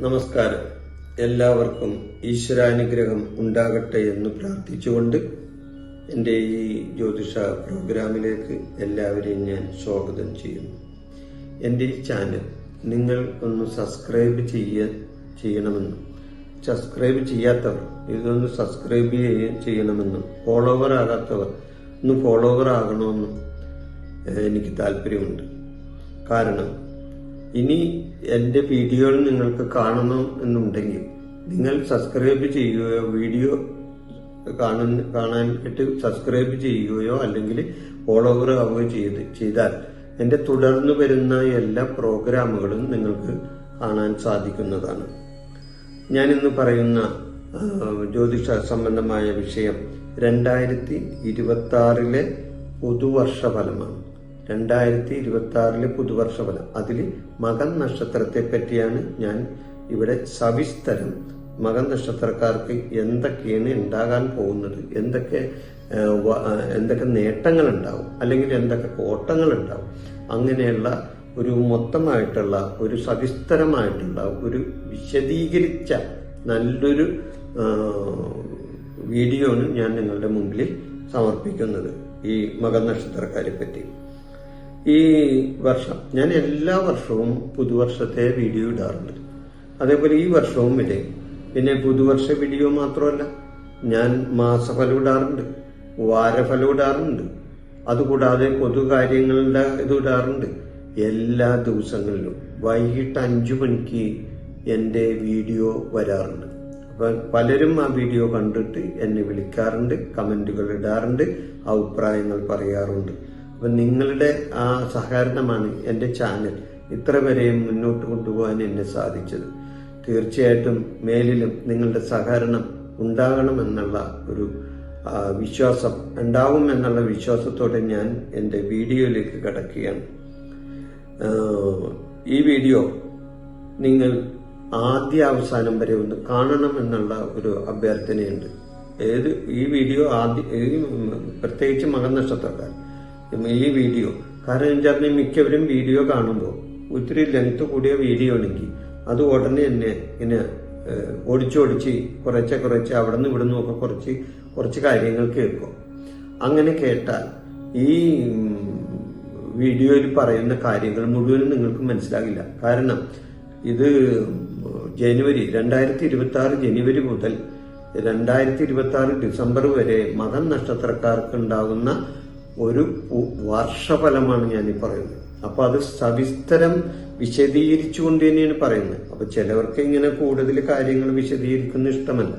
നമസ്കാരം. എല്ലാവർക്കും ഈശ്വരാനുഗ്രഹം ഉണ്ടാകട്ടെ എന്ന് പ്രാർത്ഥിച്ചുകൊണ്ട് എന്റെ ഈ ജ്യോതിഷ പ്രോഗ്രാമിലേക്ക് എല്ലാവരെയും ഞാൻ സ്വാഗതം ചെയ്യുന്നു. എന്റെ ഈ ചാനൽ നിങ്ങൾ ഒന്ന് സബ്സ്ക്രൈബ് ചെയ്യ ചെയ്യണമെന്നും സബ്സ്ക്രൈബ് ചെയ്യാത്തവർ ഇതൊന്ന് സബ്സ്ക്രൈബ് ചെയ്യ- ചെയ്യണമെന്നും ഫോളോവർ ആകാത്തവർ ഒന്ന് ഫോളോവർ ആകണമെന്നും എനിക്ക് താല്പര്യമുണ്ട്. കാരണം ഇനി എന്റെ വീഡിയോകൾ നിങ്ങൾക്ക് കാണണം എന്നുണ്ടെങ്കിൽ നിങ്ങൾ സബ്സ്ക്രൈബ് ചെയ്യുകയോ വീഡിയോ കാണാനായിട്ട് സബ്സ്ക്രൈബ് ചെയ്യുകയോ അല്ലെങ്കിൽ ഫോളോവർ ആവുകയോ ചെയ്ത് ചെയ്താൽ എന്റെ തുടർന്ന് വരുന്ന എല്ലാ പ്രോഗ്രാമുകളും നിങ്ങൾക്ക് കാണാൻ സാധിക്കുന്നതാണ്. ഞാൻ ഇന്ന് പറയുന്ന ജ്യോതിഷ സംബന്ധമായ വിഷയം രണ്ടായിരത്തി ഇരുപത്തി ആറിലെ പുതുവർഷ ഫലമാണ് രണ്ടായിരത്തി ഇരുപത്തി ആറിലെ പുതുവർഷ ഫലം അതിൽ മകൻ നക്ഷത്രത്തെ പറ്റിയാണ് ഞാൻ ഇവിടെ സവിസ്തരം മകൻ നക്ഷത്രക്കാർക്ക് എന്തൊക്കെയാണ് ഉണ്ടാകാൻ പോകുന്നത് എന്തൊക്കെ എന്തൊക്കെ നേട്ടങ്ങൾ ഉണ്ടാവും അല്ലെങ്കിൽ എന്തൊക്കെ കോട്ടങ്ങൾ ഉണ്ടാവും അങ്ങനെയുള്ള ഒരു മൊത്തമായിട്ടുള്ള ഒരു സവിസ്തരമായിട്ടുള്ള ഒരു വിശദീകരിച്ച നല്ലൊരു വീഡിയോ ആണ് ഞാൻ നിങ്ങളുടെ മുമ്പിൽ സമർപ്പിക്കുന്നത് ഈ മകൻ നക്ഷത്രക്കാരെ പറ്റി ഈ വർഷം ഞാൻ എല്ലാ വർഷവും പുതുവർഷത്തെ വീഡിയോ ഇടാറുണ്ട്. അതേപോലെ ഈ വർഷവും ഇടേ പിന്നെ പുതുവർഷ വീഡിയോ മാത്രമല്ല ഞാൻ മാസഫലം ഇടാറുണ്ട് വാരഫലം ഇടാറുണ്ട്. അതുകൂടാതെ പൊതുകാര്യങ്ങളുടെ ഇത് ഇടാറുണ്ട്. എല്ലാ ദിവസങ്ങളിലും വൈകിട്ട് അഞ്ചു മണിക്ക് എന്റെ വീഡിയോ വരാറുണ്ട്. അപ്പൊ പലരും ആ വീഡിയോ കണ്ടിട്ട് എന്നെ വിളിക്കാറുണ്ട് കമന്റുകൾ ഇടാറുണ്ട് അഭിപ്രായങ്ങൾ പറയാറുണ്ട്. അപ്പൊ നിങ്ങളുടെ ആ സഹകരണമാണ് എന്റെ ചാനൽ ഇത്ര വരെയും മുന്നോട്ട് കൊണ്ടുപോകാൻ എന്നെ സാധിച്ചത്. തീർച്ചയായിട്ടും മേലിലും നിങ്ങളുടെ സഹകരണം ഉണ്ടാകണമെന്നുള്ള ഒരു വിശ്വാസം ഉണ്ടാവും എന്നുള്ള വിശ്വാസത്തോടെ ഞാൻ എന്റെ വീഡിയോയിലേക്ക് കടക്കുകയാണ്. ഈ വീഡിയോ നിങ്ങൾ ആദ്യ അവസാനം വരെ ഒന്ന് കാണണം എന്നുള്ള ഒരു അഭ്യർത്ഥനയുണ്ട്. ഏത് ഈ വീഡിയോ ആദ്യ പ്രത്യേകിച്ച് മകൻ നക്ഷത്രക്കാർ ഈ വീഡിയോ. കാരണം വെച്ചാൽ മിക്കവരും വീഡിയോ കാണുമ്പോൾ ഒത്തിരി ലെങ്ത് കൂടിയ വീഡിയോ ആണെങ്കിൽ അത് ഉടനെ തന്നെ ഇങ്ങനെ ഓടിച്ചോടിച്ച് കുറച്ച് കുറച്ച് അവിടെ നിന്ന് ഇവിടെ നിന്നൊക്കെ കുറച്ച് കുറച്ച് കാര്യങ്ങൾ കേൾക്കും. അങ്ങനെ കേട്ടാൽ ഈ വീഡിയോയിൽ പറയുന്ന കാര്യങ്ങൾ മുഴുവനും നിങ്ങൾക്ക് മനസ്സിലാകില്ല. കാരണം ഇത് ജനുവരി രണ്ടായിരത്തി ഇരുപത്തി ആറ് ജനുവരി മുതൽ രണ്ടായിരത്തി ഇരുപത്തി ആറ് ഡിസംബർ വരെ മകൻ നക്ഷത്രക്കാർക്ക് ഉണ്ടാകുന്ന ഒരു വർഷഫലമാണ് ഞാൻ ഈ പറയുന്നത്. അപ്പൊ അത് സവിസ്തരം വിശദീകരിച്ചുകൊണ്ട് തന്നെയാണ് പറയുന്നത്. അപ്പൊ ചിലവർക്ക് ഇങ്ങനെ കൂടുതൽ കാര്യങ്ങൾ വിശദീകരിക്കുന്ന ഇഷ്ടമല്ല.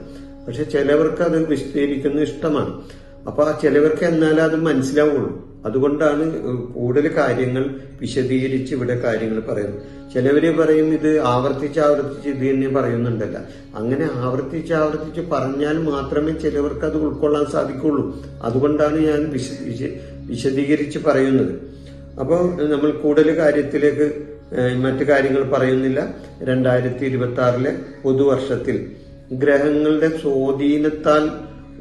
പക്ഷെ ചിലവർക്ക് അത് വിശദീകരിക്കുന്ന ഇഷ്ടമാണ്. അപ്പൊ ആ ചിലവർക്ക് എന്നാലേ അത് മനസ്സിലാവുള്ളൂ. അതുകൊണ്ടാണ് കൂടുതൽ കാര്യങ്ങൾ വിശദീകരിച്ച് ഇവിടെ കാര്യങ്ങൾ പറയുന്നത്. ചിലവര് പറയും ഇത് ആവർത്തിച്ച് ആവർത്തിച്ച് ഇത് തന്നെ പറയുന്നുണ്ടല്ല. അങ്ങനെ ആവർത്തിച്ച് ആവർത്തിച്ച് പറഞ്ഞാൽ മാത്രമേ ചിലവർക്ക് അത് ഉൾക്കൊള്ളാൻ സാധിക്കുള്ളൂ. അതുകൊണ്ടാണ് ഞാൻ വിശ വിശദീകരിച്ച് പറയുന്നത്. അപ്പോൾ നമ്മൾ കൂടുതൽ കാര്യത്തിലേക്ക് മറ്റു കാര്യങ്ങൾ പറയുന്നില്ല. രണ്ടായിരത്തി ഇരുപത്തി ആറിലെ പുതുവർഷത്തിൽ ഗ്രഹങ്ങളുടെ സ്വാധീനത്താൽ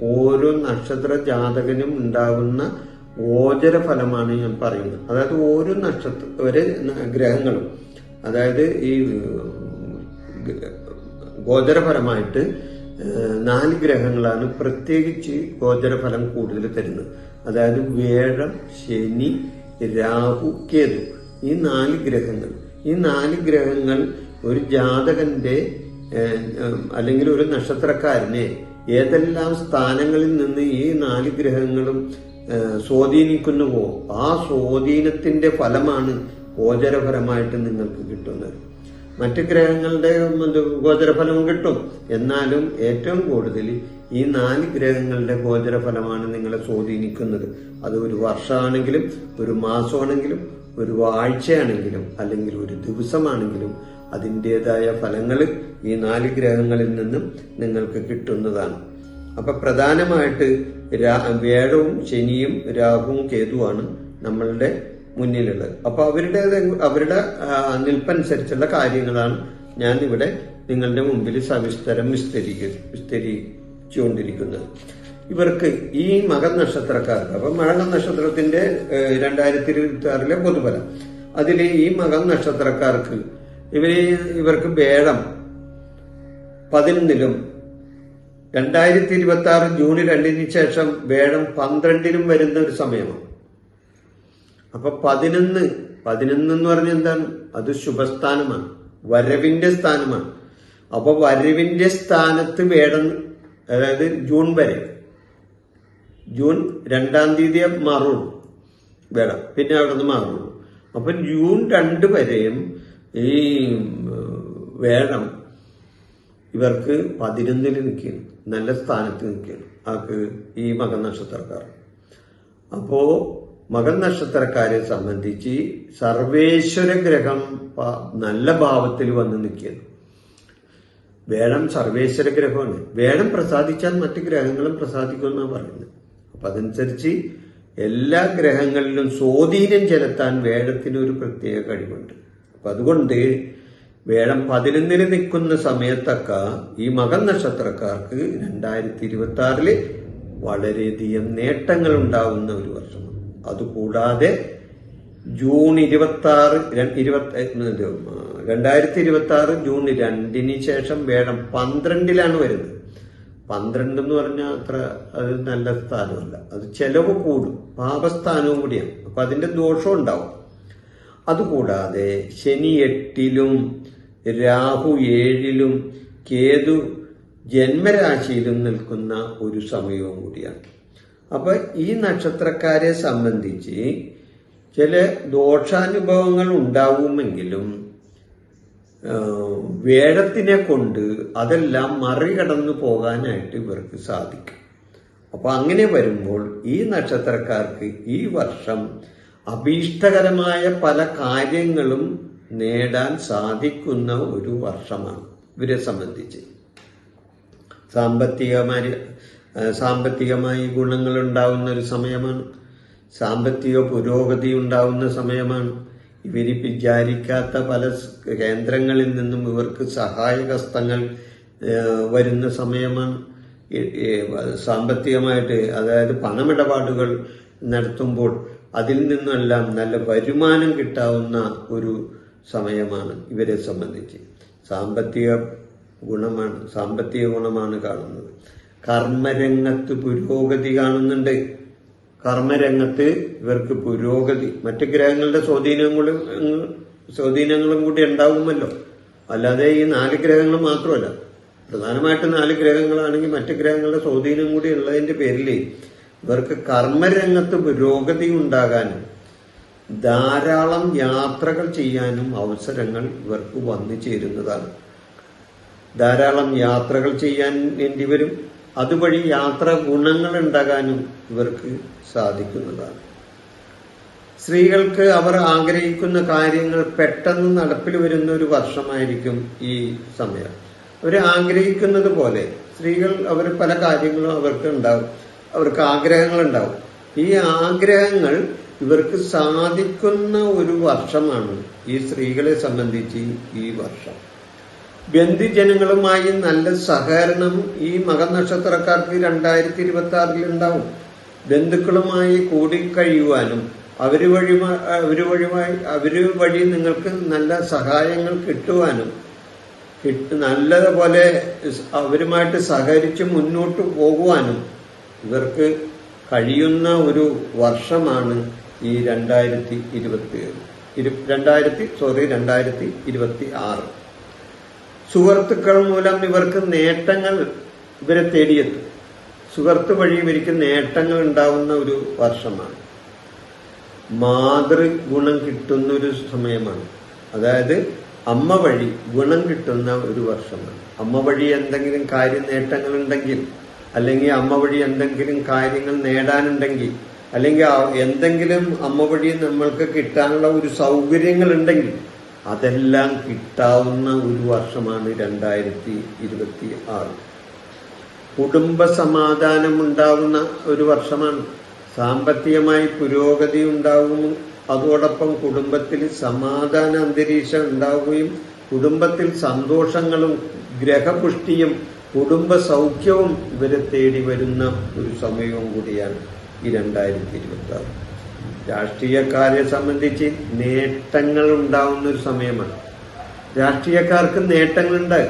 ഓരോ നക്ഷത്ര ജാതകനും ഉണ്ടാകുന്ന ഓജര ഫലമാണ് ഞാൻ പറയുന്നത്. അതായത് ഓരോ നക്ഷത്ര ഒരു ഗ്രഹങ്ങളും അതായത് ഈ ഗോചരഫലമായിട്ട് നാല് ഗ്രഹങ്ങളാണ് പ്രത്യേകിച്ച് ഗോചരഫലം കൂടുതൽ തരുന്നത്. അതായത് വേഴം ശനി രാഹു കേതു ഈ നാല് ഗ്രഹങ്ങൾ. ഈ നാല് ഗ്രഹങ്ങൾ ഒരു ജാതകന്റെ അല്ലെങ്കിൽ ഒരു നക്ഷത്രക്കാരനെ ഏതെല്ലാം സ്ഥാനങ്ങളിൽ നിന്ന് ഈ നാല് ഗ്രഹങ്ങളും സ്വാധീനിക്കുന്നുവോ ആ സ്വാധീനത്തിന്റെ ഫലമാണ് ഗോചരപരമായിട്ട് നിങ്ങൾക്ക് കിട്ടുന്നത്. മറ്റ് ഗ്രഹങ്ങളുടെ ഗോചരഫലവും കിട്ടും. എന്നാലും ഏറ്റവും കൂടുതൽ ഈ നാല് ഗ്രഹങ്ങളുടെ ഗോചരഫലമാണ് നിങ്ങളെ സ്വാധീനിക്കുന്നത്. അത് ഒരു വർഷമാണെങ്കിലും ഒരു മാസമാണെങ്കിലും ഒരു ആഴ്ചയാണെങ്കിലും അല്ലെങ്കിൽ ഒരു ദിവസമാണെങ്കിലും അതിന്റെതായ ഫലങ്ങൾ ഈ നാല് ഗ്രഹങ്ങളിൽ നിന്നും നിങ്ങൾക്ക് കിട്ടുന്നതാണ്. അപ്പൊ പ്രധാനമായിട്ട് വ്യാഴവും ശനിയും രാഹുവും കേതുവാണ് നമ്മളുടെ മുന്നിലുള്ളത്. അപ്പൊ അവരുടെ അവരുടെ നിൽപ്പനുസരിച്ചുള്ള കാര്യങ്ങളാണ് ഞാൻ ഇവിടെ നിങ്ങളുടെ മുമ്പിൽ സവിസ്തരം വിസ്തരിക്ക വിസ്തരിച്ചുകൊണ്ടിരിക്കുന്നത്. ഇവർക്ക് ഈ മകൻ നക്ഷത്രക്കാർക്ക് അപ്പൊ മഴ നക്ഷത്രത്തിന്റെ രണ്ടായിരത്തി ഇരുപത്തി ആറിലെ പൊതുഫലം. അതിൽ ഈ മകൻ നക്ഷത്രക്കാർക്ക് ഇവർ ഇവർക്ക് വേഴം പതിനൊന്നിലും രണ്ടായിരത്തി ഇരുപത്തി ആറ് ജൂൺ രണ്ടിന് ശേഷം വേഴം പന്ത്രണ്ടിനും വരുന്ന ഒരു സമയമാണ്. അപ്പൊ പതിനൊന്ന് പതിനൊന്ന് എന്ന് പറഞ്ഞ എന്താണ്? അത് ശുഭസ്ഥാനമാണ്. വരവിന്റെ സ്ഥാനമാണ്. അപ്പൊ വരവിന്റെ സ്ഥാനത്ത് വേടം അതായത് ജൂൺ വരെ. ജൂൺ രണ്ടാം തീയതി മാറുള്ളൂ. വേടം പിന്നെ അവിടെ നിന്ന് മാറുള്ളൂ. അപ്പൊ ജൂൺ രണ്ട് വരെയും ഈ വേടം ഇവർക്ക് പതിനൊന്നിൽ നിൽക്കുകയാണ്. നല്ല സ്ഥാനത്ത് നിൽക്കുകയാണ്. ആക്ക് ഈ മകനക്ഷത്രക്കാർ. അപ്പോ മകൻ നക്ഷത്രക്കാരെ സംബന്ധിച്ച് സർവേശ്വര ഗ്രഹം നല്ല ഭാവത്തിൽ വന്ന് നിൽക്കുന്നു. വേണം സർവേശ്വര ഗ്രഹമാണ്. വേണം പ്രസാദിച്ചാൽ മറ്റു ഗ്രഹങ്ങളും പ്രസാദിക്കുമെന്നാണ് പറയുന്നത്. അപ്പൊ അതനുസരിച്ച് എല്ലാ ഗ്രഹങ്ങളിലും സ്വാധീനം ചെലുത്താൻ വേടത്തിന് ഒരു പ്രത്യേക കഴിവുണ്ട്. അപ്പൊ അതുകൊണ്ട് വേഴം പതിനൊന്നിന് നിൽക്കുന്ന സമയത്തൊക്കെ ഈ മകൻ നക്ഷത്രക്കാർക്ക് രണ്ടായിരത്തി ഇരുപത്തി ആറിൽ വളരെയധികം നേട്ടങ്ങൾ ഉണ്ടാവുന്ന ഒരു വർഷമാണ്. അതുകൂടാതെ ജൂൺ ഇരുപത്തി ആറ് രണ്ടായിരത്തി ഇരുപത്തി ആറ് ജൂൺ രണ്ടിന് ശേഷം വേണം. പന്ത്രണ്ടിലാണ് വരുന്നത്. പന്ത്രണ്ട് എന്ന് പറഞ്ഞാൽ അത്ര അത് നല്ല സ്ഥാനമല്ല. അത് ചെലവ് കൂടും. പാപസ്ഥാനവും കൂടിയാണ്. അപ്പൊ അതിന്റെ ദോഷം ഉണ്ടാവും. അതുകൂടാതെ ശനി എട്ടിലും രാഹു ഏഴിലും കേതു ജന്മരാശിയിലും നിൽക്കുന്ന ഒരു സമയവും കൂടിയാണ്. അപ്പൊ ഈ നക്ഷത്രക്കാരെ സംബന്ധിച്ച് ചില ദോഷാനുഭവങ്ങൾ ഉണ്ടാവുമെങ്കിലും വേഴത്തിനെ കൊണ്ട് അതെല്ലാം മറികടന്നു പോകാനായിട്ട് ഇവർക്ക് സാധിക്കും. അപ്പോൾ അങ്ങനെ വരുമ്പോൾ ഈ നക്ഷത്രക്കാർക്ക് ഈ വർഷം അഭീഷ്ടകരമായ പല കാര്യങ്ങളും നേടാൻ സാധിക്കുന്ന ഒരു വർഷമാണ് ഇവരെ സംബന്ധിച്ച്. സാമ്പത്തികമായി സാമ്പത്തികമായി ഗുണങ്ങൾ ഉണ്ടാവുന്ന ഒരു സമയമാണ്. സാമ്പത്തിക പുരോഗതി ഉണ്ടാവുന്ന സമയമാണ്. ഇവർ വിചാരിക്കാത്ത പല കേന്ദ്രങ്ങളിൽ നിന്നും ഇവർക്ക് സഹായഹസ്തങ്ങൾ വരുന്ന സമയമാണ്. സാമ്പത്തികമായിട്ട് അതായത് പണമിടപാടുകൾ നടത്തുമ്പോൾ അതിൽ നിന്നെല്ലാം നല്ല വരുമാനം കിട്ടാവുന്ന ഒരു സമയമാണ് ഇവരെ സംബന്ധിച്ച്. സാമ്പത്തിക ഗുണമാണ് സാമ്പത്തിക ഗുണമാണ് കാണുന്നത്. കർമ്മരംഗത്ത് പുരോഗതി കാണുന്നുണ്ട്. കർമ്മരംഗത്ത് ഇവർക്ക് പുരോഗതി. മറ്റ് ഗ്രഹങ്ങളുടെ സ്വാധീനങ്ങളും സ്വാധീനങ്ങളും കൂടി ഉണ്ടാവുമല്ലോ. അല്ലാതെ ഈ നാല് ഗ്രഹങ്ങൾ മാത്രമല്ല. പ്രധാനമായിട്ട് നാല് ഗ്രഹങ്ങളാണെങ്കിൽ മറ്റ് ഗ്രഹങ്ങളുടെ സ്വാധീനം കൂടി ഉള്ളതിന്റെ പേരിൽ ഇവർക്ക് കർമ്മരംഗത്ത് പുരോഗതി ഉണ്ടാകാനും ധാരാളം യാത്രകൾ ചെയ്യാനും അവസരങ്ങൾ ഇവർക്ക് വന്നു ചേരുന്നതാണ്. ധാരാളം യാത്രകൾ ചെയ്യാൻ വേണ്ടി വരും. അതുവഴി യാത്ര ഗുണങ്ങൾ ഉണ്ടാകാനും ഇവർക്ക് സാധിക്കുന്നതാണ്. സ്ത്രീകൾക്ക് അവർ ആഗ്രഹിക്കുന്ന കാര്യങ്ങൾ പെട്ടെന്ന് നടപ്പിൽ വരുന്ന ഒരു വർഷമായിരിക്കും ഈ സമയം. അവർ ആഗ്രഹിക്കുന്നത് പോലെ സ്ത്രീകൾ അവർ പല കാര്യങ്ങളും അവർക്ക് ഉണ്ടാവും. അവർക്ക് ആഗ്രഹങ്ങൾ ഉണ്ടാവും. ഈ ആഗ്രഹങ്ങൾ ഇവർക്ക് സാധിക്കുന്ന ഒരു വർഷമാണ് ഈ സ്ത്രീകളെ സംബന്ധിച്ച് ഈ വർഷം. ബന്ധുജനങ്ങളുമായി നല്ല സഹകരണം ഈ മകനക്ഷത്രക്കാർക്ക് രണ്ടായിരത്തി ഇരുപത്തി ആറിൽ ഉണ്ടാവും. ബന്ധുക്കളുമായി കൂടിക്കഴിയുവാനും അവർ വഴി അവർ വഴിമായി അവർ വഴി നിങ്ങൾക്ക് നല്ല സഹായങ്ങൾ കിട്ടുവാനും കിട്ട് നല്ലതുപോലെ അവരുമായിട്ട് സഹകരിച്ച് മുന്നോട്ട് പോകുവാനും ഇവർക്ക് കഴിയുന്ന ഒരു വർഷമാണ് ഈ രണ്ടായിരത്തി ഇരുപത്തി രണ്ടായിരത്തി സോറി രണ്ടായിരത്തി ഇരുപത്തി ആറ് സുഹൃത്തുക്കൾ മൂലം ഇവർക്ക് നേട്ടങ്ങൾ ഇവരെ തേടിയെത്തും. സുഹൃത്ത് വഴി ഇവർക്ക് നേട്ടങ്ങൾ ഉണ്ടാവുന്ന ഒരു വർഷമാണ്. മാതൃ ഗുണം കിട്ടുന്ന ഒരു സമയമാണ്. അതായത് അമ്മ വഴി ഗുണം കിട്ടുന്ന ഒരു വർഷമാണ്. അമ്മ വഴി എന്തെങ്കിലും കാര്യ നേട്ടങ്ങൾ ഉണ്ടെങ്കിൽ അല്ലെങ്കിൽ അമ്മ വഴി എന്തെങ്കിലും കാര്യങ്ങൾ നേടാനുണ്ടെങ്കിൽ അല്ലെങ്കിൽ എന്തെങ്കിലും അമ്മ വഴി നമ്മൾക്ക് കിട്ടാനുള്ള ഒരു സൗകര്യങ്ങൾ ഉണ്ടെങ്കിൽ അതെല്ലാം കിട്ടാവുന്ന ഒരു വർഷമാണ് രണ്ടായിരത്തി ഇരുപത്തി ആറ് കുടുംബ സമാധാനം ഉണ്ടാവുന്ന ഒരു വർഷമാണ്. സാമ്പത്തികമായി പുരോഗതി ഉണ്ടാവുന്നു. അതോടൊപ്പം കുടുംബത്തിൽ സമാധാന അന്തരീക്ഷം ഉണ്ടാവുകയും കുടുംബത്തിൽ സന്തോഷങ്ങളും ഗ്രഹപുഷ്ടിയും കുടുംബ സൗഖ്യവും ഇവരെ തേടി വരുന്ന ഒരു സമയവും കൂടിയാണ് ഈ രണ്ടായിരത്തി ഇരുപത്തി ആറ് രാഷ്ട്രീയക്കാരെ സംബന്ധിച്ച് നേട്ടങ്ങൾ ഉണ്ടാവുന്ന ഒരു സമയമാണ്. രാഷ്ട്രീയക്കാർക്ക് നേട്ടങ്ങളുണ്ട്.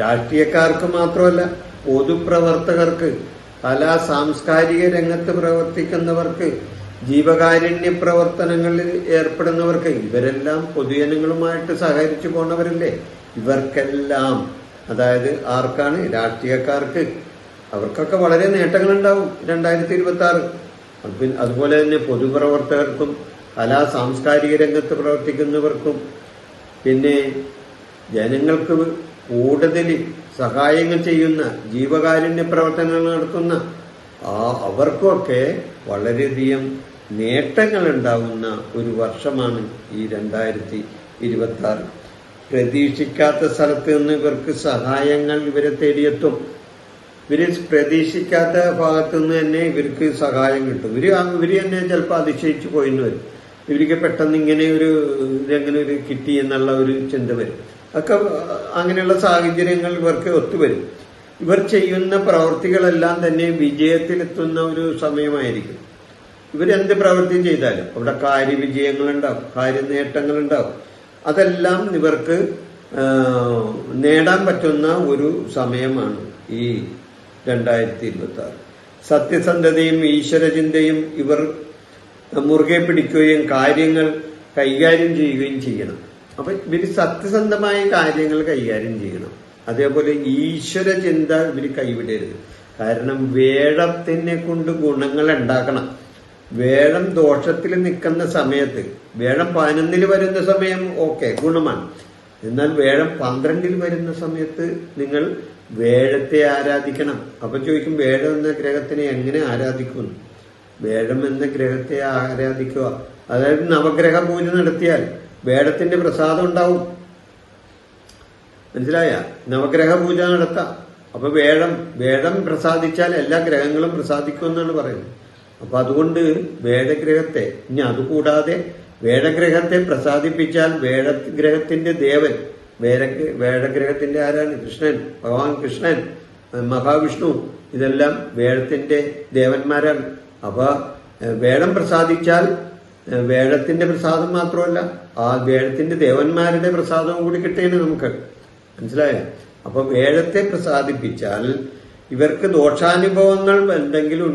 രാഷ്ട്രീയക്കാർക്ക് മാത്രമല്ല പൊതുപ്രവർത്തകർക്ക് കലാ സാംസ്കാരിക രംഗത്ത് പ്രവർത്തിക്കുന്നവർക്ക് ജീവകാരുണ്യ പ്രവർത്തനങ്ങളിൽ ഏർപ്പെടുന്നവർക്ക് ഇവരെല്ലാം പൊതുജനങ്ങളുമായിട്ട് സഹകരിച്ചു പോണവരല്ലേ? ഇവർക്കെല്ലാം അതായത് ആർക്കാണ്? രാഷ്ട്രീയക്കാർക്ക്. അവർക്കൊക്കെ വളരെ നേട്ടങ്ങളുണ്ടാവും. രണ്ടായിരത്തി ഇരുപത്തി ആറ് അതുപോലെ തന്നെ പൊതുപ്രവർത്തകർക്കും കലാ സാംസ്കാരിക രംഗത്ത് പ്രവർത്തിക്കുന്നവർക്കും പിന്നെ ജനങ്ങൾക്ക് കൂടുതൽ സഹായങ്ങൾ ചെയ്യുന്ന ജീവകാരുണ്യ പ്രവർത്തനങ്ങൾ നടത്തുന്ന ആ അവർക്കൊക്കെ വളരെയധികം നേട്ടങ്ങൾ ഉണ്ടാകുന്ന ഒരു വർഷമാണ് ഈ രണ്ടായിരത്തി ഇരുപത്തി ആറ് പ്രതീക്ഷിക്കാത്ത സ്ഥലത്ത് നിന്ന് ഇവർക്ക് സഹായങ്ങൾ ഇവരെ തേടിയെത്തും. ഇവർ പ്രതീക്ഷിക്കാത്ത ഭാഗത്തു നിന്ന് തന്നെ ഇവർക്ക് സഹായം കിട്ടും. ഇവർ ഇവർ തന്നെ ചിലപ്പോൾ അതിശയിച്ചു പോയിന്ന് വരും. ഇവർക്ക് പെട്ടെന്ന് ഇങ്ങനെ ഒരു ഇതെങ്ങനെ ഒരു കിട്ടി എന്നുള്ള ഒരു ചിന്ത വരും. ഒക്കെ അങ്ങനെയുള്ള സാഹചര്യങ്ങൾ ഇവർക്ക് ഒത്തുവരും. ഇവർ ചെയ്യുന്ന പ്രവർത്തികളെല്ലാം തന്നെ വിജയത്തിലെത്തുന്ന ഒരു സമയമായിരിക്കും. ഇവരെന്ത് പ്രവൃത്തി ചെയ്താലും അവിടെ കാര്യവിജയങ്ങളുണ്ടാവും കാര്യനേട്ടങ്ങളുണ്ടാവും. അതെല്ലാം ഇവർക്ക് നേടാൻ പറ്റുന്ന ഒരു സമയമാണ് ഈ രണ്ടായിരത്തി ഇരുപത്തി ആറ് സത്യസന്ധതയും ഈശ്വരചിന്തയും ഇവർ മുറുകെ പിടിക്കുകയും കാര്യങ്ങൾ കൈകാര്യം ചെയ്യുകയും ചെയ്യണം. അപ്പൊ ഇവർ സത്യസന്ധമായ കാര്യങ്ങൾ കൈകാര്യം ചെയ്യണം. അതേപോലെ ഈശ്വര ചിന്ത ഇവർ കൈവിടരുത്. കാരണം വേഴത്തിനെ കൊണ്ട് ഗുണങ്ങൾ ഉണ്ടാക്കണം. വേഴം ദോഷത്തിൽ നിൽക്കുന്ന സമയത്ത് വേഴം പതിനൊന്നിൽ വരുന്ന സമയം ഓക്കെ ഗുണമാണ്. എന്നാൽ വേഴം പന്ത്രണ്ടിൽ വരുന്ന സമയത്ത് നിങ്ങൾ വേഴത്തെ ആരാധിക്കണം. അപ്പൊ ചോദിക്കും വേഴം എന്ന ഗ്രഹത്തിനെ എങ്ങനെ ആരാധിക്കുന്നു വേഴം എന്ന ഗ്രഹത്തെ ആരാധിക്കുക. അതായത് നവഗ്രഹ പൂജ നടത്തിയാൽ വേഴത്തിന്റെ പ്രസാദം ഉണ്ടാവും. മനസ്സിലായ? നവഗ്രഹ പൂജ നടത്താം. അപ്പൊ വേഴം വേഴം പ്രസാദിച്ചാൽ എല്ലാ ഗ്രഹങ്ങളും പ്രസാദിക്കും എന്നാണ് പറയുന്നത്. അപ്പൊ അതുകൊണ്ട് വേഴഗ്രഹത്തെ ഇനി അതുകൂടാതെ വേഴഗ്രഹത്തെ പ്രസാദിപ്പിച്ചാൽ വേഴഗ്രഹത്തിന്റെ ദേവൻ വേഴ വേഴഗ്രഹത്തിന്റെ ആരാണ്? കൃഷ്ണൻ. ഭഗവാൻ കൃഷ്ണൻ മഹാവിഷ്ണു. ഇതെല്ലാം വേഴത്തിന്റെ ദേവന്മാരാണ്. അപ്പൊ വേടം പ്രസാദിച്ചാൽ വേടത്തിന്റെ പ്രസാദം മാത്രമല്ല ആ വേഴത്തിന്റെ ദേവന്മാരുടെ പ്രസാദവും കൂടി കിട്ടേണ് നമുക്ക്. മനസ്സിലായോ? അപ്പൊ വേഴത്തെ പ്രസാദിപ്പിച്ചാൽ ഇവർക്ക് ദോഷാനുഭവങ്ങൾ എന്തെങ്കിലും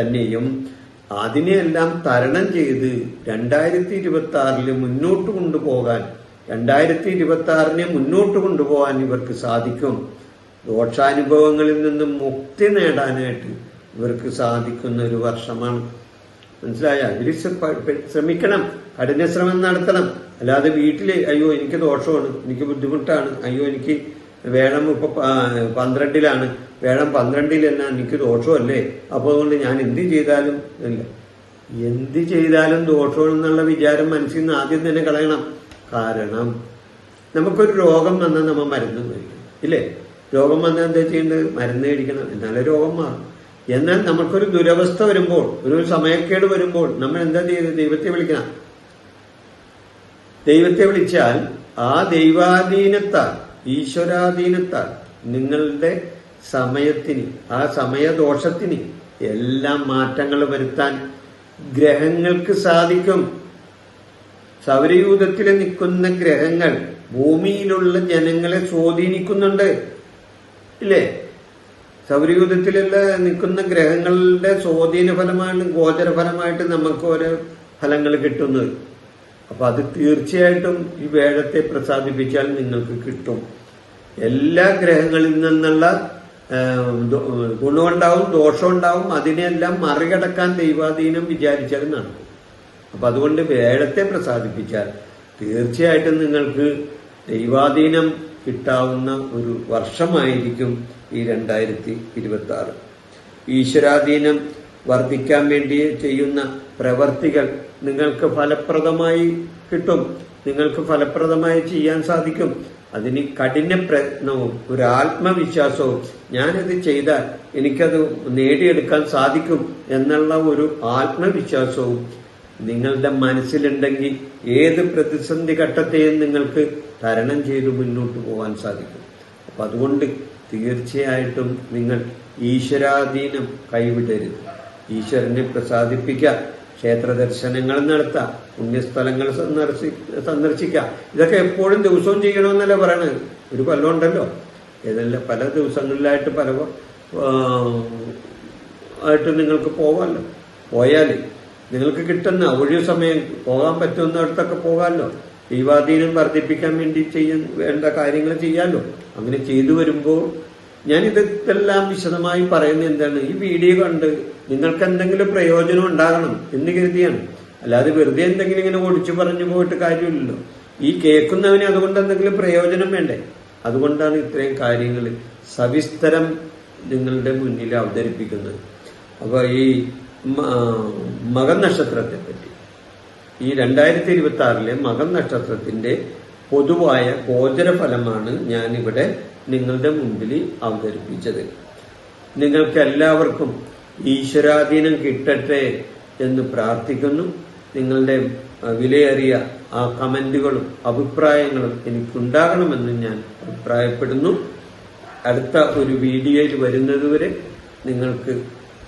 തന്നെയും അതിനെയെല്ലാം തരണം ചെയ്ത് രണ്ടായിരത്തി ഇരുപത്തി ആറിൽ മുന്നോട്ട് കൊണ്ടുപോകാൻ രണ്ടായിരത്തി ഇരുപത്തി ആറിനെ മുന്നോട്ട് കൊണ്ടുപോകാൻ ഇവർക്ക് സാധിക്കും. ദോഷാനുഭവങ്ങളിൽ നിന്നും മുക്തി നേടാനായിട്ട് ഇവർക്ക് സാധിക്കുന്ന ഒരു വർഷമാണ്. മനസ്സിലായ? പ- ശ്രമിക്കണം. കഠിനശ്രമം നടത്തണം. അല്ലാതെ വീട്ടിൽ അയ്യോ എനിക്ക് ദോഷമാണ് എനിക്ക് ബുദ്ധിമുട്ടാണ് അയ്യോ എനിക്ക് വേണം ഇപ്പൊ പന്ത്രണ്ടിലാണ് വേണം പന്ത്രണ്ടിലെന്നാ എനിക്ക് ദോഷമല്ലേ? അപ്പൊ അതുകൊണ്ട് ഞാൻ എന്ത് ചെയ്താലും എന്ത് ചെയ്താലും ദോഷമാണെന്നുള്ള വിചാരം മനസ്സിൽ നിന്ന് ആദ്യം തന്നെ കളയണം. കാരണം നമുക്കൊരു രോഗം വന്നാൽ നമ്മൾ മരുന്ന് കഴിക്കണം. ഇല്ലേ? രോഗം വന്നാൽ എന്താ ചെയ്യേണ്ടത്? മരുന്ന് കഴിക്കണം. എന്നാലേ രോഗം മാറും. എന്നാൽ നമുക്കൊരു ദുരവസ്ഥ വരുമ്പോൾ ഒരു സമയക്കേട് വരുമ്പോൾ നമ്മൾ എന്താ ചെയ്യുന്നത് ദൈവത്തെ വിളിക്കണം. ദൈവത്തെ വിളിച്ചാൽ ആ ദൈവാധീനത്താൽ ഈശ്വരാധീനത്താൽ നിങ്ങളുടെ സമയത്തിന് ആ സമയദോഷത്തിന് എല്ലാം മാറ്റങ്ങൾ വരുത്താൻ ഗ്രഹങ്ങൾക്ക് സാധിക്കും. സൗരയൂഥത്തിൽ നിൽക്കുന്ന ഗ്രഹങ്ങൾ ഭൂമിയിലുള്ള ജനങ്ങളെ സ്വാധീനിക്കുന്നുണ്ട്. ഇല്ലേ? സൗരയൂഥത്തിലുള്ള നിൽക്കുന്ന ഗ്രഹങ്ങളുടെ സ്വാധീന ഫലമാണ് ഗോചരഫലമായിട്ട് നമുക്ക് ഓരോ ഫലങ്ങൾ കിട്ടുന്നത്. അപ്പൊ അത് തീർച്ചയായിട്ടും ഈ വേഴത്തെ പ്രസാദിപ്പിച്ചാൽ നിങ്ങൾക്ക് കിട്ടും. എല്ലാ ഗ്രഹങ്ങളിൽ നിന്നുള്ള ഗുണമുണ്ടാവും ദോഷമുണ്ടാവും അതിനെല്ലാം മറികടക്കാൻ ദൈവാധീനം വിചാരിച്ചാൽ നടക്കും അപ്പൊ അതുകൊണ്ട് വേദത്തെ പ്രസാദിപ്പിച്ചാൽ തീർച്ചയായിട്ടും നിങ്ങൾക്ക് ദൈവാധീനം കിട്ടാവുന്ന ഒരു വർഷമായിരിക്കും ഈ രണ്ടായിരത്തി ഇരുപത്തി ആറ് ഈശ്വരാധീനം വർദ്ധിക്കാൻ വേണ്ടി ചെയ്യുന്ന പ്രവർത്തികൾ നിങ്ങൾക്ക് ഫലപ്രദമായി കിട്ടും. നിങ്ങൾക്ക് ഫലപ്രദമായി ചെയ്യാൻ സാധിക്കും. അതിന് കഠിന പ്രയത്നവും ഒരു ആത്മവിശ്വാസവും ഞാനിത് ചെയ്താൽ എനിക്കത് നേടിയെടുക്കാൻ സാധിക്കും എന്നുള്ള ഒരു ആത്മവിശ്വാസവും നിങ്ങളുടെ മനസ്സിലുണ്ടെങ്കിൽ ഏത് പ്രതിസന്ധി ഘട്ടത്തെയും നിങ്ങൾക്ക് തരണം ചെയ്ത് മുന്നോട്ട് പോകാൻ സാധിക്കും. അപ്പൊ അതുകൊണ്ട് തീർച്ചയായിട്ടും നിങ്ങൾ ഈശ്വരാധീനം കൈവിടരുത്. ഈശ്വരനെ പ്രസാദിപ്പിക്കുക ക്ഷേത്ര ദർശനങ്ങൾ നടത്താം പുണ്യസ്ഥലങ്ങൾ സന്ദർശി സന്ദർശിക്കാം ഇതൊക്കെ എപ്പോഴും ദിവസവും ചെയ്യണമെന്നല്ല പറയണത്? ഒരു കൊല്ലം ഉണ്ടല്ലോ. ഏതെല്ലാം പല ദിവസങ്ങളിലായിട്ട് പല ആയിട്ട് നിങ്ങൾക്ക് പോകാമല്ലോ പോയാൽ നിങ്ങൾക്ക് കിട്ടുന്ന ഒഴിവ് സമയം പോകാൻ പറ്റുന്നിടത്തൊക്കെ പോകാമല്ലോ. ദൈവാധീനം വർദ്ധിപ്പിക്കാൻ വേണ്ടി ചെയ്യാൻ വേണ്ട കാര്യങ്ങൾ ചെയ്യാമല്ലോ. അങ്ങനെ ചെയ്തു വരുമ്പോൾ ഞാൻ ഇതെല്ലാം വിശദമായി പറയുന്നത് എന്താണ്? ഈ വീഡിയോ കണ്ട് നിങ്ങൾക്ക് എന്തെങ്കിലും പ്രയോജനം ഉണ്ടാകണം എന്ന് കരുതിയാണ്. അല്ലാതെ വെറുതെ എന്തെങ്കിലും ഇങ്ങനെ ഒടിച്ചു പറഞ്ഞു പോയിട്ട് കാര്യമില്ലല്ലോ. ഈ കേൾക്കുന്നവന് അതുകൊണ്ട് എന്തെങ്കിലും പ്രയോജനം വേണ്ടേ? അതുകൊണ്ടാണ് ഇത്രയും കാര്യങ്ങൾ സവിസ്തരം നിങ്ങളുടെ മുന്നിൽ അവതരിപ്പിക്കുന്നത്. അപ്പോൾ ഈ മകൻ നക്ഷത്രത്തെ പറ്റി ഈ രണ്ടായിരത്തി ഇരുപത്തി ആറിലെ മകൻ നക്ഷത്രത്തിന്റെ പൊതുവായ ഗോചര ഫലമാണ് ഞാനിവിടെ നിങ്ങളുടെ മുമ്പിൽ അവതരിപ്പിച്ചത്. നിങ്ങൾക്ക് എല്ലാവർക്കും ഈശ്വരാധീനം കിട്ടട്ടെ എന്ന് പ്രാർത്ഥിക്കുന്നു. നിങ്ങളുടെ വിലയേറിയ ആ കമന്റുകളും അഭിപ്രായങ്ങളും എനിക്കുണ്ടാകണമെന്ന് ഞാൻ അഭിപ്രായപ്പെടുന്നു. അടുത്ത ഒരു വീഡിയോയിൽ വരുന്നതുവരെ നിങ്ങൾക്ക്